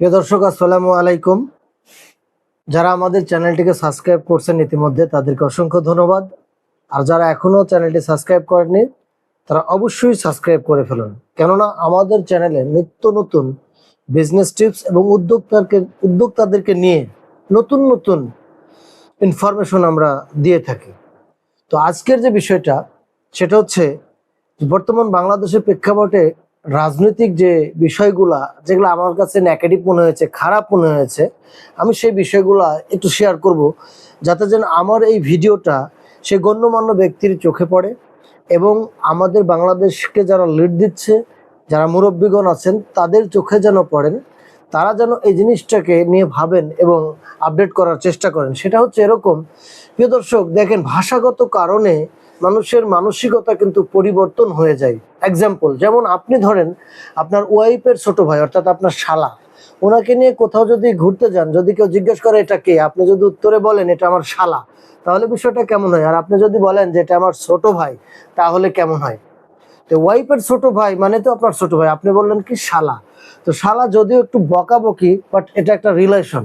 প্রিয় দর্শক, আসসালামু আলাইকুম। যারা আমাদের চ্যানেলটিকে সাবস্ক্রাইব করছেন ইতিমধ্যে, তাদেরকে অসংখ্য ধন্যবাদ। আর যারা এখনও চ্যানেলটি সাবস্ক্রাইব করেননি, তারা অবশ্যই সাবস্ক্রাইব করে ফেলুন। কেননা আমাদের চ্যানেলে নিত্য নতুন বিজনেস টিপস এবং উদ্যোক্তাকে, উদ্যোক্তাদেরকে নিয়ে নতুন নতুন ইনফরমেশন আমরা দিয়ে থাকি। তো আজকের যে বিষয়টা, সেটা হচ্ছে বর্তমান বাংলাদেশের প্রেক্ষাপটে রাজনৈতিক যে বিষয়গুলা, যেগুলো আমার কাছে নেগেটিভ মনে হয়েছে, খারাপ মনে হয়েছে, আমি সেই বিষয়গুলা একটু শেয়ার করব, যাতে যেন আমার এই ভিডিওটা সে গণ্যমান্য ব্যক্তির চোখে পড়ে এবং আমাদের বাংলাদেশকে যারা লিড দিচ্ছে, যারা মুরব্বীগণ আছেন, তাদের চোখে যেন পড়েন, তারা যেন এই জিনিসটাকে নিয়ে ভাবেন এবং আপডেট করার চেষ্টা করেন। সেটা হচ্ছে এরকম। প্রিয় দর্শক, দেখেন, ভাষাগত কারণে মানুষের মানসিকতা কিন্তু পরিবর্তন হয়ে যায়। এক্সাম্পল যেমন আপনি ধরেন, আপনার ওয়াইফের ছোট ভাই, অর্থাৎ আপনার শালা, ওনাকে নিয়ে কোথাও যদি ঘুরতে যান, যদি কেউ জিজ্ঞেস করে, এটা কে? আপনি যদি উত্তরে বলেন, এটা আমার শালা, তাহলে বিষয়টা কেমন হয়? আর আপনি যদি বলেন যে, এটা আমার ছোট ভাই, তাহলে কেমন হয়? তো ওয়াইফের ছোট ভাই মানে তো আপনার ছোট ভাই, আপনি বললেন কি শালা। তো শালা যদিও একটু বকাবকি বাট এটা একটা রিলেশন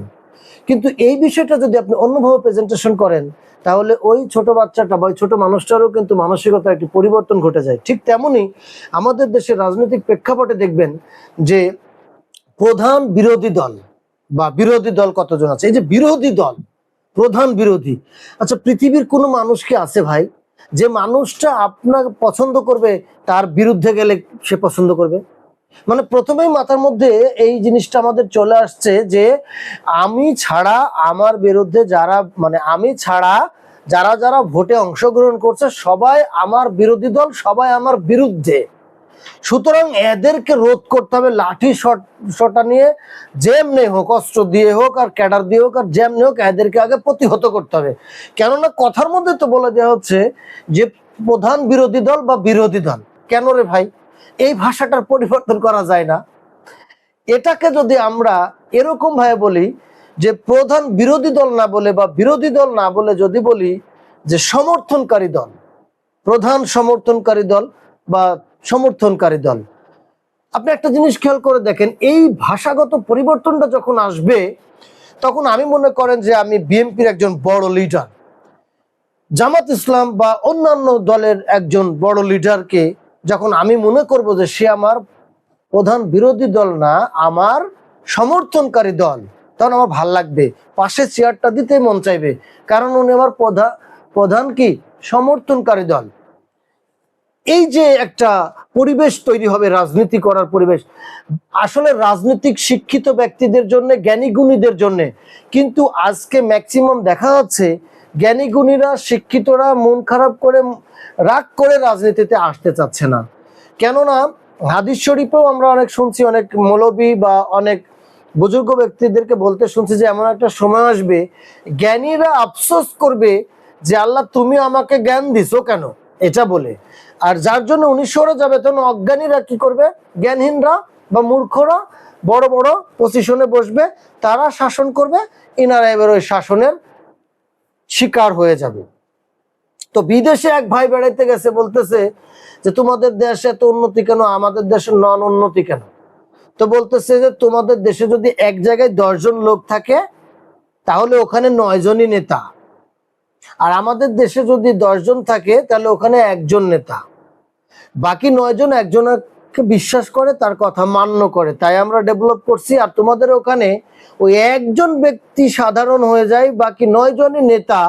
কিন্তু এই বিষয়টা যদি আপনি অন্যভাবে প্রেজেন্টেশন করেন, তাহলে ওই ছোট বাচ্চাটা বা ওই ছোট মানুষটারও কিন্তু মানসিকতা একটি পরিবর্তন ঘটে যায়। ঠিক তেমনি আমাদের দেশের রাজনৈতিক প্রেক্ষাপটে দেখবেন যে প্রধান বিরোধী দল বা বিরোধী দল কতজন আছে? এই যে বিরোধী দল, প্রধান বিরোধী। আচ্ছা পৃথিবীর কোনো মানুষ কি আছে ভাই? যে মানুষটা আপনাকে পছন্দ করবে, তার বিরুদ্ধে গেলে সে পছন্দ করবে? মানে প্রথমেই মাথার মধ্যে এই জিনিসটা আমাদের চলে আসছে যে আমি ছাড়া আমার বিরুদ্ধে যারা মানে আমি ছাড়া যারা যারা ভোটে অংশগ্রহণ করছে, সবাই আমার বিরোধী দল, সবাই আমার বিরুদ্ধে। সুতরাং এদেরকে রোধ করতে হবে লাঠি শট নিয়ে, যেমনি হোক, অস্ত্র দিয়ে হোক, আর ক্যাডার দিয়ে হোক, আর যেমনি হোক, এদেরকে আগে প্রতিহত করতে হবে। কেননা কথার মধ্যে তো বলে দেওয়া হচ্ছে যে প্রধান বিরোধী দল বা বিরোধী দল। কেন রে ভাই? এই ভাষাটার পরিবর্তন করা যায় না। এটাকে যদি আমরা এরকম ভাবে বলি যে প্রধান বিরোধী দল না বলে বা বিরোধী দল না বলে যদি বলি যে সমর্থনকারী দল, প্রধান সমর্থনকারী দল বা সমর্থনকারী দল। আপনি একটা জিনিস খেয়াল করে দেখেন, এই ভাষাগত পরিবর্তনটা যখন আসবে, তখন আমি মনে করেন যে আমি বিএনপির একজন বড় লিডার জামাত ইসলাম বা অন্যান্য দলের একজন বড় লিডারকে যখন আমি মনে করব যে সে আমার প্রধান বিরোধী দল না, আমার সমর্থনকারী দল, তখন আমার ভালো লাগবে। পাশে চেয়ারটা দিতে মন চাইবে। কারণ উনি আমার প্রধান প্রধান কি? সমর্থনকারী দল। এই যে একটা পরিবেশ তৈরি হবে, রাজনীতি করার পরিবেশ। আসলে রাজনৈতিক শিক্ষিত ব্যক্তিদের জন্য, জ্ঞানী গুণীদের জন্য। কিন্তু আজকে ম্যাক্সিমাম দেখা যাচ্ছে জ্ঞানী গুণীরা শিক্ষিতরা মন খারাপ করে, রাগ করে রাজনীতিতে আসতে চাচ্ছে না। কেননা, হাদিস শরীফেও আমরা অনেক শুনছি, অনেক মৌলবী বা অনেক বুজুর্গ ব্যক্তিদেরকে বলতে শুনছি যে এমন একটা সময় আসবে, জ্ঞানীরা আফসোস করবে যে, আল্লাহ, তুমি আমাকে জ্ঞান দিছো কেন? এটা বলে। আর যার জন্য উনি সরে যাবে, তখন অজ্ঞানীরা কি করবে? জ্ঞানহীনরা বা মূর্খরা বড় বড় পজিশনে বসবে, তারা শাসন করবে, ইনারা এবার ওই শাসনের শিকার হয়ে যাবে। তো বিদেশে এক ভাই বেড়াইতে গেছে, বলতেছে যে, তোমাদের দেশে এত উন্নতি কেন? আমাদের দেশে নন উন্নতি কেন? তো বলতেছে যে, তোমাদের দেশে যদি এক জায়গায় দশজন লোক থাকে, তাহলে ওখানে নয় জনই নেতা। আর আমাদের দেশে যদি দশজন থাকে, তাহলে ওখানে একজন নেতা। বাকি নয়জন একজনকে বিশ্বাস করে, তার কথা মান্য করে। তাই আমরা ডেভেলপ করছি, আর তোমাদের ওখানে ওই একজন ব্যক্তি সাধারণ হয়ে যায়, বাকি নয় জনই নেতা,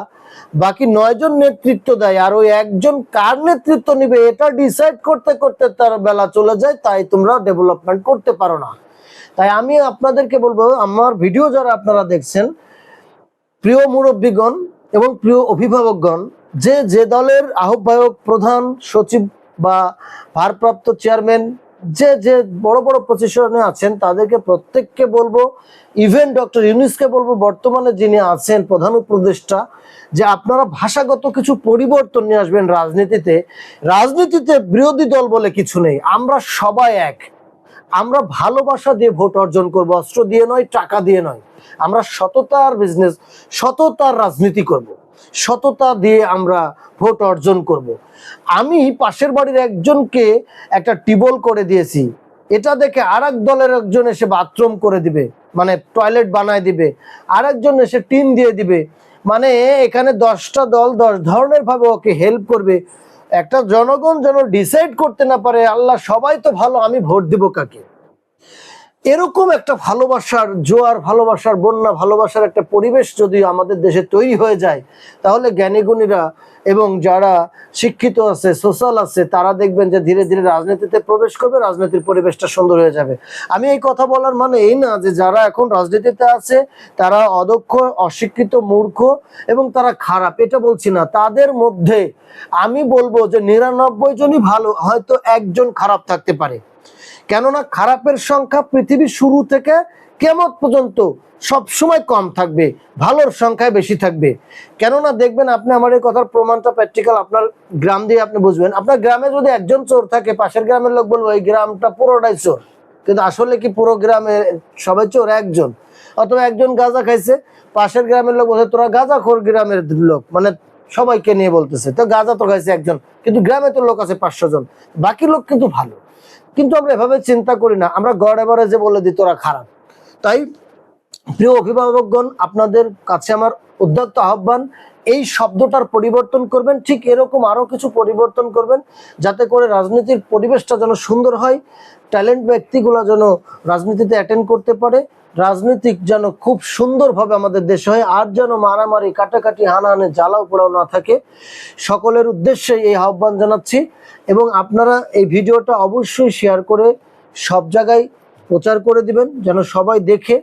বাকি নয়জন নেতৃত্ব দেয়, আর ওই একজন কার নেতৃত্ব নিবে, এটা ডিসাইড করতে করতে তার বেলা চলে যায়, তাই তোমরা ডেভেলপমেন্ট করতে পারো না। তাই আমি আপনাদেরকে বলব, আমার ভিডিও যারা আপনারা দেখছেন, প্রিয় মুরব্বীগণ এবং প্রিয় অভিভাবকগণ, যে যে দলের আহ্বায়ক প্রধান সচিব বা ভারপ্রাপ্ত চেয়ারম্যান, যে যে বড় বড় পজিশনে আছেন, তাদেরকে প্রত্যেককে বলব ইভেন ডক্টর ইউনিসকে বলব, বর্তমানে যিনি আছেন প্রধান উপদেষ্টা, যে আপনারা ভাষাগত কিছু পরিবর্তন নিয়ে আসবেন রাজনীতিতে। রাজনীতিতে বিরোধী দল বলে কিছু নেই, আমরা সবাই এক। আমরা ভালোবাসা দিয়ে ভোট অর্জন করব, অস্ত্র দিয়ে নয়, টাকা দিয়ে নয়। আমরা সততার বিজনেস সততার রাজনীতি করব। সততা দিয়ে আমরা ভোট অর্জন করব। আমি পাশের বাড়ির একজনকে একটা টিবল করে দিয়েছি। এটা দেখে আর দলের একজন এসে বাথরুম করে দিবে মানে টয়লেট বানায় দিবে। আর একজন এসে টিন দিয়ে দিবে। মানে এখানে দশটা দল দশ ধরনের ভাবে ওকে হেল্প করবে। একটা জনগণ যেন ডিসাইড করতে না পারে, আল্লাহ সবাই তো ভালো, আমি ভোট দিব কাকে? এরকম একটা ভালোবাসার জোয়ার, ভালোবাসার বন্যা, ভালোবাসার একটা পরিবেশ যদি আমাদের দেশে তৈরি হয়ে যায়, তাহলে জ্ঞানীগুণীরা এবং যারা শিক্ষিত আছে, সোশ্যাল আছে, তারা দেখবেন যে ধীরে ধীরে রাজনীতিতে প্রবেশ করবে, রাজনীতির পরিবেশটা সুন্দর হয়ে যাবে। আমি এই কথা বলার মানে এই না যে যারা এখন রাজনীতিতে আছে, তারা অদক্ষ, অশিক্ষিত, মূর্খ এবং তারা খারাপ, এটা বলছি না। তাদের মধ্যে আমি বলব যে নিরানব্বই জনই ভালো, হয়তো একজন খারাপ থাকতে পারে। কেননা খারাপের সংখ্যা পৃথিবীর শুরু থেকে কেমন পর্যন্ত সব সময় কম থাকবে, ভালোর সংখ্যায় বেশি থাকবে। কেননা দেখবেন আপনি আমার এই কথার প্রমাণটা প্র্যাকটিক্যাল আপনার গ্রাম দিয়ে আপনি বুঝবেন। আপনার গ্রামে যদি একজন চোর থাকে, পাশের গ্রামের লোক বলব এই গ্রামটা পুরোটাই চোর। কিন্তু আসলে কি পুরো গ্রামে সবাই চোর? একজন। অথবা একজন গাঁজা খাইছে, পাশের গ্রামের লোক বলছে, তোরা গাঁজা খোর গ্রামের লোক। মানে সবাইকে নিয়ে বলতেছে, তো গাঁজা তো খাইছে একজন, কিন্তু গ্রামে তো লোক আছে পাঁচশো জন। বাকি লোক কিন্তু ভালো। কিন্তু আমরা এভাবে চিন্তা করি না। আমরা গড় এবারে বলে দিই, তোরা খারাপ। তাই প্রিয় অভিভাবকগণ, আপনাদের কাছে আমার উদ্যত্ত আহ্বান, এই শব্দটার পরিবর্তন করবেন, ঠিক এরকম আরও কিছু পরিবর্তন করবেন, যাতে করে রাজনীতির পরিবেশটা যেন সুন্দর হয়, ট্যালেন্ট ব্যক্তিগুলো যেন রাজনীতিতে অ্যাটেন্ড করতে পারে, রাজনীতিক যেন খুব সুন্দরভাবে আমাদের দেশে হয়, আর যেন মারামারি, কাটাকাটি, হানাহানে, জ্বালাও পোড়াও না থাকে। সকলের উদ্দেশ্যে এই আহ্বান জানাচ্ছি, এবং আপনারা এই ভিডিওটা অবশ্যই শেয়ার করে সব জায়গায় প্রচার করে দিবেন, যেন সবাই দেখে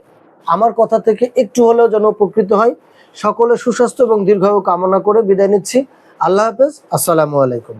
আমার কথা থেকে একটু হলেও যেন উপকৃত হয়। সকলে সুস্বাস্থ্য এবং দীর্ঘায়ু কামনা করে বিদায় নিচ্ছি। আল্লাহ হাফেজ। আসসালামু আলাইকুম।